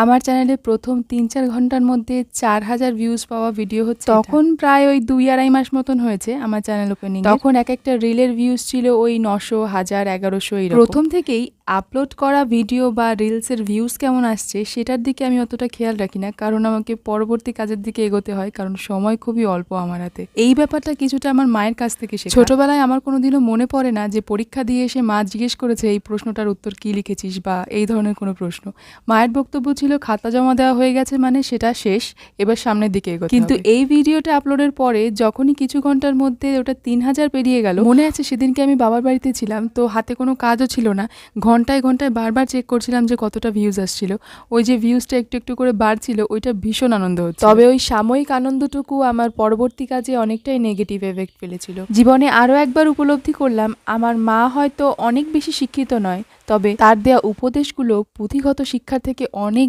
আমার চ্যানেলে প্রথম তিন চার ঘণ্টার মধ্যে চার হাজার ভিউজ পাওয়া ভিডিও হচ্ছে তখন প্রায় ওই দুই আড়াই মাস মতন হয়েছে আমার চ্যানেল ওপেনিং তখন এক একটা রিলের ভিউজ ছিল ওই নশো হাজার এগারোশো প্রথম থেকেই আপলোড করা ভিডিও বা রিলসের ভিউজ কেমন আসছে সেটার দিকে আমি অতটা খেয়াল রাখি না। কারণ আমাকে পরবর্তী কাজের দিকে এগোতে হয় কারণ সময় খুবই অল্প আমার হাতে। এই ব্যাপারটা কিছুটা আমার মায়ের কাছ থেকে শেখা। ছোটবেলায় আমার কোনোদিনও মনে পড়ে না যে পরীক্ষা দিয়ে এসে মা জিজ্ঞেস করেছে এই প্রশ্নটার উত্তর কি লিখেছিস? বা এই ধরনের কোনো প্রশ্ন। মায়ের বক্তব্য ছিল খাতা জমা দেওয়া হয়ে গেছে মানে সেটা শেষ এবার সামনের দিকে এগোতে কিন্তু এই ভিডিওটা আপলোডের পরে যখনই কিছু ঘণ্টার মধ্যে ওটা তিন হাজার পেরিয়ে গেল মনে আছে সেদিনকে আমি বাবার বাড়িতে ছিলাম তো হাতে কোনো কাজও ছিল না। ঘন্টায় ঘন্টায় বারবার চেক করছিলাম যে কতটা ভিউজ আসছিল। ওই যে ভিউজটা একটু একটু করে বাড়ছিল ওইটা ভীষণ আনন্দ হচ্ছে তবে ওই সাময়িক আনন্দটুকু আমার পরবর্তী কাজে অনেকটাই নেগেটিভ এফেক্ট ফেলেছিল। জীবনে আরও একবার উপলব্ধি করলাম আমার মা হয়তো অনেক বেশি শিক্ষিত নয় তবে তার দেয়া উপদেশগুলো পুঁথিগত শিক্ষা থেকে অনেক